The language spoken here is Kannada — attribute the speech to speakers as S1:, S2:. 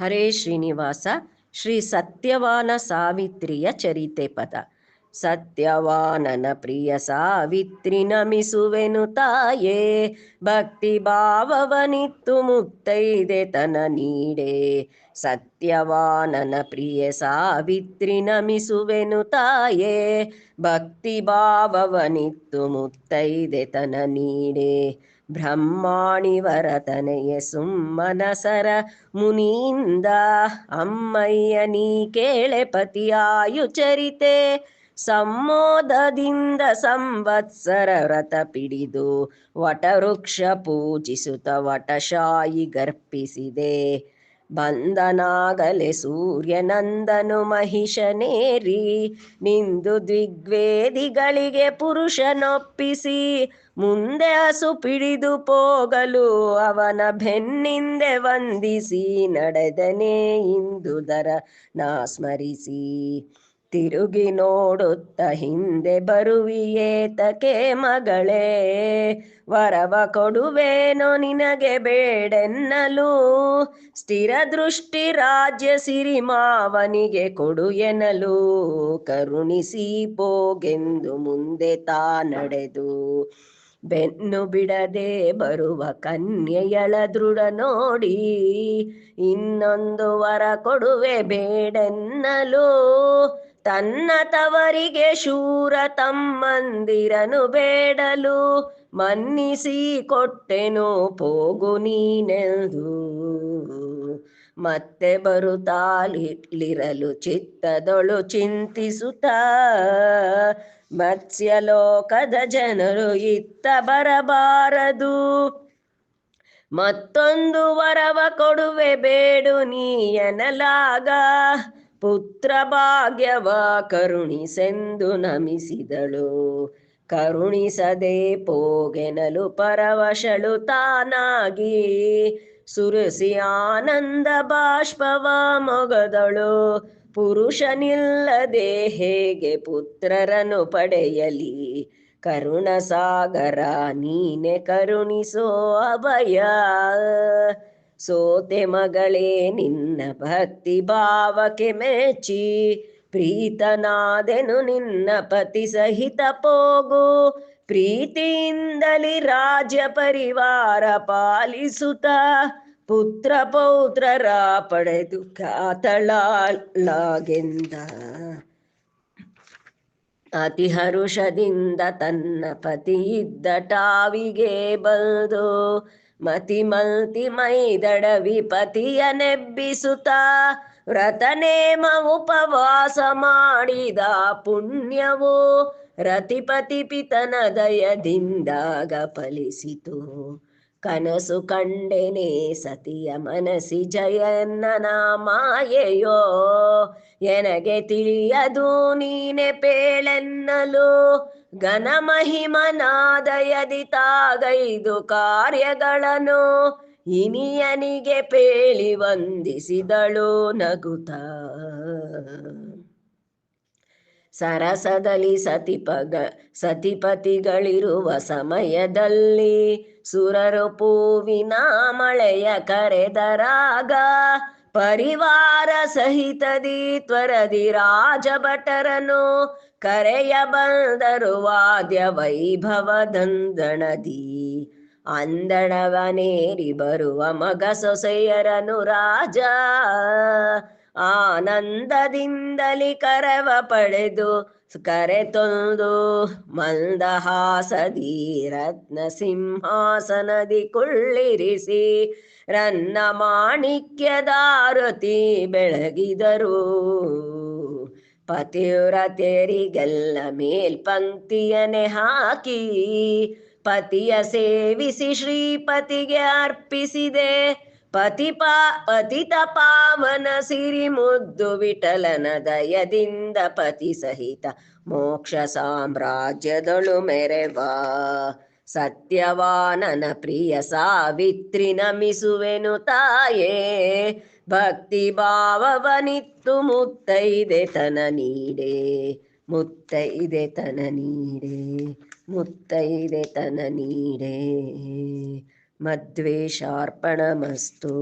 S1: ಹರೇ ಶ್ರೀನಿವಾಸ ಶ್ರೀ ಸತ್ಯವಾನ ಸಾವಿತ್ರಿಯ ಚರಿತೆ ಪದ ಸತ್ಯವಾನನ ಪ್ರಿಯ ಸಾವಿತ್ರಿ ನಮಿಸುವೆನು ತಾಯೇ ಭಕ್ತಿ ಭಾವವನಿತ್ತು ಮುತ್ತೈದೆ ತನ ನೀಡೆ ಸತ್ಯವಾನನ ಪ್ರಿಯ ಸಾವಿತ್ರಿ ನಮಿಸುವೆನು ತಾಯೇ ಭಕ್ತಿ ಭಾವವನಿತ್ತು ಮುತ್ತೈದೆ ತನ ನೀಡೆ ಬ್ರಹ್ಮಾಣಿವರತನೆಯ ಸುಮ್ಮನಸರ ಮುನಿಯಿಂದ. ಅಮ್ಮಯ್ಯ, ನೀ ಕೇಳೆ ಪತಿಯಾಯು ಚರಿತೆ. ಸಮ್ಮೋದದಿಂದ ಸಂವತ್ಸರ ವ್ರತ ಪಿಡಿದು ವಟವೃಕ್ಷ ಪೂಜಿಸುತ್ತ ವಟಶಾಯಿ ಗರ್ಪಿಸಿದೆ. ಬಂದನಾಗಲೆ ಸೂರ್ಯನಂದನು ಮಹಿಷನೇರಿ, ನಿಂದು ದ್ವಿಗ್ವೇದಿಗಳಿಗೆ ಪುರುಷನೊಪ್ಪಿಸಿ, ಮುಂದೆ ಹಸು ಪಿಡಿದು ಪೋಗಲು ಅವನ ಬೆನ್ನಿಂದೆ ವಂದಿಸಿ, ನಡೆದನೇ ಇಂದುದರ ನಾ ಸ್ಮರಿಸಿ. ತಿರುಗಿ ನೋಡುತ್ತ ಹಿಂದೆ ಬರುವಿಯೇತಕೆ ಮಗಳೇ. ವರವ ಕೊಡುವೇನೋ ನಿನಗೆ ಬೇಡೆನ್ನಲು. ಸ್ಥಿರ ದೃಷ್ಟಿ ರಾಜ್ಯ ಸಿರಿಮಾವನಿಗೆ ಕೊಡು ಎನ್ನಲು. ಕರುಣಿಸಿ ಪೋಗೆಂದು ಮುಂದೆ ತಾ ನಡೆದು. ಬೆನ್ನು ಬಿಡದೆ ಬರುವ ಕನ್ಯೆಯಳ ದೃಢ ನೋಡಿ. ಇನ್ನೊಂದು ವರ ಕೊಡುವೆ ಬೇಡೆನ್ನಲು. ತನ್ನ ತವರಿಗೆ ಶೂರ ತಮ್ಮಂದಿರನು ಬೇಡಲು ಮನ್ನಿಸಿ ಕೊಟ್ಟೆನು ಪೋಗು ನೀನೆಂದು. ಮತ್ತೆ ಬರುತ್ತಾಲಿರಲು ಚಿತ್ತದೊಳು ಚಿಂತಿಸುತ್ತ. ಮತ್ಸ್ಯಲೋಕದ ಜನರು ಇತ್ತ ಬರಬಾರದು. ಮತ್ತೊಂದು ವರವ ಕೊಡುವೆ ಬೇಡು ನೀಯನಲಾಗ ಪುತ್ರ ಭಾಗ್ಯವ ಕರುಣಿಸೆಂದು ನಮಿಸಿದಳು. ಕರುಣಿಸದೆ ಪೋಗೆನಲು ಪರವಶಳು ತಾನಾಗಿ. ಸುರಸಿ ಆನಂದ ಬಾಷ್ಪವ ಮೊಗದಳು. ಪುರುಷನಿಲ್ಲದೆ ಹೇಗೆ ಪುತ್ರರನ್ನು ಪಡೆಯಲಿ? ಕರುಣಸಾಗರ ನೀನೆ ಕರುಣಿಸೋ ಅಭಯ. ಸೋತೆ ಮಗಳೇ, ನಿನ್ನ ಭಕ್ತಿ ಭಾವಕ್ಕೆ ಮೆಚ್ಚಿ, ಪ್ರೀತನಾದೆನು ನಿನ್ನ ಪತಿ ಸಹಿತ ಪೋಗು. ಪ್ರೀತಿಯಿಂದಲಿ ರಾಜ್ಯ ಪರಿವಾರ ಪಾಲಿಸುತ್ತ ಪುತ್ರ ಪೌತ್ರರ ಪಡೆದು ಕಾತಳಾಗೆಂದ ಅತಿ ಹರುಷದಿಂದ ತನ್ನ ಪತಿ ಇದ್ದ ಟಾವಿಗೆ ಬಂದು ಮತಿ ಮಲ್ತಿ ಮೈದಡ ವಿಪತಿಯ ನೆಬ್ಬಿಸುತ್ತ ವ್ರತನೇಮ ಉಪವಾಸ ಮಾಡಿದ ಪುಣ್ಯವು ರತಿಪತಿ ಪಿತನ ದಯದಿಂದಾಗ ಫಲಿಸಿತು ಕನಸು ಕಂಡೆನೆ ಸತಿಯ ಮನಸಿ ಜಯನ್ನನ ಮಾಯೆಯೋ ಎನಗೆ ತಿಳಿಯದು ನೀನೆ ಪೇಳೆನ್ನಲು. ಘನ ಮಹಿಮನಾದಯದಿ ತಾಗೈದು ಕಾರ್ಯಗಳನ್ನು ಇನಿಯನಿಗೆ ಪೇಳಿ ವಂದಿಸಿದಳು ನಗುತ. ಸರಸದಲ್ಲಿ ಸತಿಪಗ, ಸತಿಪತಿಗಳಿರುವ ಸಮಯದಲ್ಲಿ ಸುರರು ಪೂವಿನ ಮಳೆಯ ಕರೆದರಾಗ ಪರಿವಾರ ಸಹಿತದಿ ತ್ವರದಿ ರಾಜಭಟರನು ಕರೆಯ ಬಂದರು ವಾದ್ಯ ವೈಭವದಂದಣದಿ ಅಂದಣವನೇರಿ ಬರುವ ಮಗ ಸೊಸೆಯರನು ರಾಜ ಆನಂದದಿಂದಲಿ ಕರವ ಪಡೆದು ಕರೆತೊಂದು ಮಂದಹಾಸದಿ ರತ್ನ ಸಿಂಹಾಸನದಿ ಕುಳ್ಳಿರಿಸಿ ರನ್ನ ಮಾಣಿಕ್ಯದಾರತಿ ಬೆಳಗಿದರು. ಪತಿವ್ರತೆಯರಿಗೆಲ್ಲ ಮೇಲ್ಪಂಕ್ತಿಯನೆ ಹಾಕಿ ಪತಿಯ ಸೇವಿಸಿ ಶ್ರೀಪತಿಗೆ ಅರ್ಪಿಸಿದೆ. ಪತಿಪಾ ಪತಿತ ಪಾವನ ಸಿರಿ ಮುದ್ದು ವಿಠಲನ ದಯದಿಂದ ಪತಿ ಸಹಿತ ಮೋಕ್ಷ ಸಾಮ್ರಾಜ್ಯದಳು ಮೆರೆವಾ. ಸತ್ಯವಾನನ ಪ್ರಿಯ ಸಾವಿತ್ರಿ ನಮಿಸುವೆನು ತಾಯೇ. ಭಕ್ತಿ ಭಾವವನಿತ್ತು ಮುತ್ತೈದೆ ತನ ನೀಡೆ ಮುತ್ತೈದೆ ತನ ನೀಡೆ ಮುತ್ತೈದೆ ತನ ನೀಡೆ. ಮದ್ವೇಷಾರ್ಪಣಮಸ್ತು.